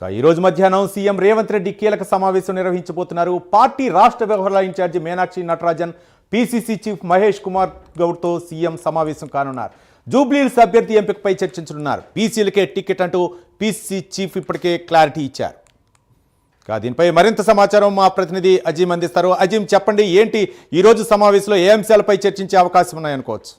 ఇక ఈ రోజు మధ్యాహ్నం సీఎం రేవంత్ రెడ్డి కీలక సమావేశం నిర్వహించబోతున్నారు. పార్టీ రాష్ట్ర వ్యవహారాల incharge Meenakshi Natarajan PCC chief Mahesh Kumar గౌడ్తో CM సమావేశం కానున్నారు. జూబ్లీహిల్స్ అభ్యర్థి ఎంపికపై చర్చించనున్నారు. పీసీలకే టికెట్ అంటూ పీసీసీ చీఫ్ ఇప్పటికే క్లారిటీ ఇచ్చారు. ఇక దీనిపై మరింత సమాచారం మా ప్రతినిధి అజీం అందిస్తారు. అజీం చెప్పండి ఏంటి ఈ రోజు సమావేశంలో ఏ అంశాలపై చర్చించే అవకాశం ఉన్నాయనుకోవచ్చు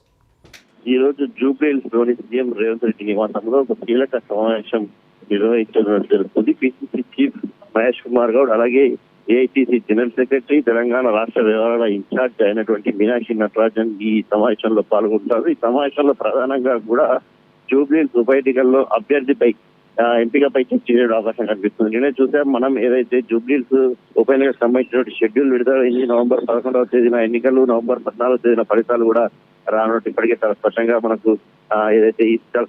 ఈ రోజు జూబ్లీహిల్స్లోని సీఎం రేవంత్ రెడ్డి నివాసంలో ఒక కీలక సమావేశం నిర్వహించడం జరుగుతుంది పిసిసి చీఫ్ మహేష్ కుమార్ గౌడ్ అలాగే ఏఐసిసి జనరల్ సెక్రటరీ తెలంగాణ రాష్ట్ర వ్యవహారాల ఇన్ఛార్జ్ అయినటువంటి మీనాక్షి నటరాజన్ ఈ సమావేశంలో పాల్గొంటారు. ఈ సమావేశంలో ప్రధానంగా కూడా జూబ్లీ ఉప ఎన్నికల్లో అభ్యర్థిపై ఎంపికపై చర్చ చేయడం అవకాశం కనిపిస్తుంది. నేనే చూసాం మనం ఏదైతే జూబ్లీస్ ఉప ఎన్నికకు సంబంధించినటువంటి షెడ్యూల్ విడుదలైంది నవంబర్ పదకొండవ తేదీన ఎన్నికలు నవంబర్ పద్నాలుగో తేదీన ఫలితాలు కూడా రానున్నట్టు ఇప్పటికే చాలా స్పష్టంగా మనకు ఏదైతే ఈ చాలా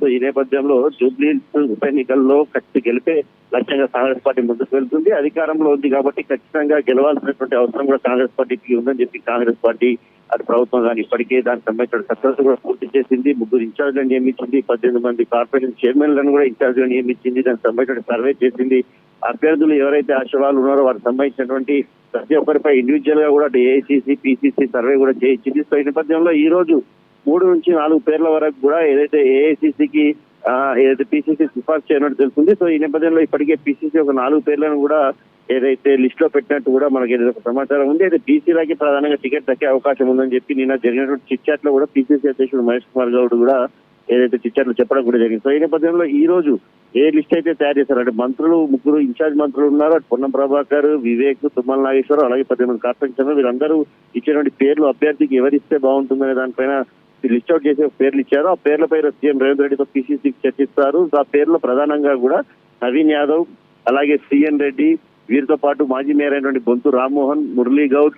సో ఈ నేపథ్యంలో జూబ్లీ ఉప ఎన్నికల్లో ఖచ్చితంగా గెలిపే లక్ష్యంగా కాంగ్రెస్ పార్టీ ముందుకు వెళ్తుంది. అధికారంలో ఉంది కాబట్టి ఖచ్చితంగా గెలవాల్సినటువంటి అవసరం కూడా కాంగ్రెస్ పార్టీకి ఉందని చెప్పి కాంగ్రెస్ పార్టీ అటు ప్రభుత్వం కానీ ఇప్పటికే దానికి సంబంధించిన సక్సెస్ కూడా పూర్తి చేసింది. ముగ్గురు ఇన్ఛార్జ్లను నియమించింది. పద్దెనిమిది మంది కార్పొరేషన్ చైర్మన్లను కూడా ఇన్ఛార్జ్గా నియమించింది. దానికి సంబంధించిన సర్వే చేసింది. అభ్యర్థులు ఎవరైతే ఆశవాలు ఉన్నారో వారికి సంబంధించినటువంటి ప్రతి ఒక్కరిపై ఇండివిజువల్గా కూడా ఏఐసిసి పిసిసి సర్వే కూడా చేయించింది. సో ఈ నేపథ్యంలో ఈ రోజు మూడు నుంచి నాలుగు పేర్ల వరకు కూడా ఏదైతే ఏఐసిసికి ఏదైతే పిసిసి సిఫార్సు చేయనట్టు తెలుస్తుంది. సో ఈ నేపథ్యంలో ఇప్పటికే పిసిసి ఒక నాలుగు పేర్లను కూడా ఏదైతే లిస్ట్లో పెట్టినట్టు కూడా మనకి ఏదైతే ఒక సమాచారం ఉంది. అయితే బీసీలకి ప్రధానంగా టికెట్ దక్కే అవకాశం ఉందని చెప్పి నిన్న జరిగినటువంటి చిట్చాట్లో కూడా పిసిసి అధ్యక్షుడు మహేష్ కుమార్ గౌడ్ కూడా ఏదైతే చిట్చాట్లు చెప్పడం కూడా జరిగింది. సో ఈ నేపథ్యంలో ఈ రోజు ఏ లిస్ట్ అయితే తయారు చేశారు? అంటే మంత్రులు ముగ్గురు ఇన్ఛార్జ్ మంత్రులు ఉన్నారు. అటు పొన్నం ప్రభాకర్ వివేక్ తుమ్మల నాగేశ్వరరావు అలాగే పద్దెనిమిది కార్పొరేషన్ వీరందరూ ఇచ్చినటువంటి పేర్లు అభ్యర్థికి ఎవరిస్తే బాగుంటుందనే దానిపైన లిస్ట్ అవుట్ చేసే పేర్లు ఇచ్చారు. ఆ పేర్లపై సీఎం రేవంత్ రెడ్డితో పిసిసి చర్చిస్తారు. ఆ పేర్లో ప్రధానంగా కూడా నవీన్ యాదవ్ అలాగే సిఎన్ రెడ్డి వీరితో పాటు మాజీ మేయర్ అయినటువంటి బొంతు రామ్మోహన్ మురళీ గౌడ్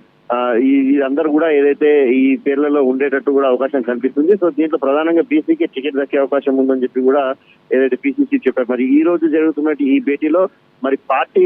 వీరందరూ కూడా ఏదైతే ఈ పేర్లలో ఉండేటట్టు కూడా అవకాశం కనిపిస్తుంది సో దీంట్లో ప్రధానంగా బీసీకి టికెట్ దక్కే అవకాశం ఉందని చెప్పి కూడా ఏదైతే పీసీసీ చెప్పారు. మరి ఈ రోజు జరుగుతున్నట్టు ఈ భేటీలో మరి పార్టీ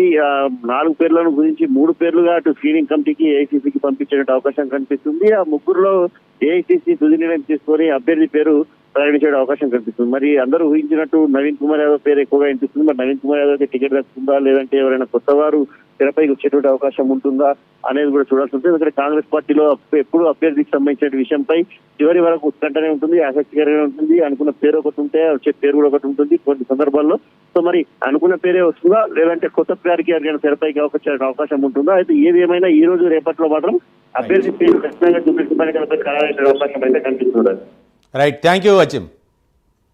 నాలుగు పేర్లను గురించి మూడు పేర్లుగా అటు స్క్రీనింగ్ కమిటీకి ఏఐసీసీకి పంపించే అవకాశం కనిపిస్తుంది. ఆ ముగ్గురులో ఏఐసీసీ తుది నిర్ణయం తీసుకొని అభ్యర్థి పేరు ప్రయాణించే అవకాశం కనిపిస్తుంది. మరి అందరూ ఊహించినట్టు నవీన్ కుమార్ యాదవ్ పేరు ఎక్కువగా వినిపిస్తుంది. మరి నవీన్ కుమార్ యాదవ్ టికెట్ దక్కుందా? లేదంటే ఎవరైనా కొత్త వారు తెరపైకి వచ్చేటువంటి అవకాశం ఉంటుందా అనేది కూడా చూడాల్సి ఉంటుంది. ఎందుకంటే కాంగ్రెస్ పార్టీలో ఎప్పుడు అభ్యర్థికి సంబంధించిన విషయంపై చివరి వరకు ఉత్కంఠనే ఉంటుంది ఆసక్తికరంగా ఉంటుంది. అనుకున్న పేరు ఒకటి ఉంటే వచ్చే పేరు కూడా ఒకటి ఉంటుంది కొన్ని సందర్భాల్లో. సో మరి అనుకున్న పేరే వస్తుందా? లేదంటే కొత్త పేరుకి ఎవరికైనా తెరపైకి అవకాశం అవకాశం ఉంటుందా? అయితే ఏది ఏమైనా ఈ రోజు రేపట్లో మాత్రం అభ్యర్థి పేరు ఖచ్చితంగా చూపించడానికి అవకాశం అయితే కనిపిస్తుండదు Right. Thank you, Achim.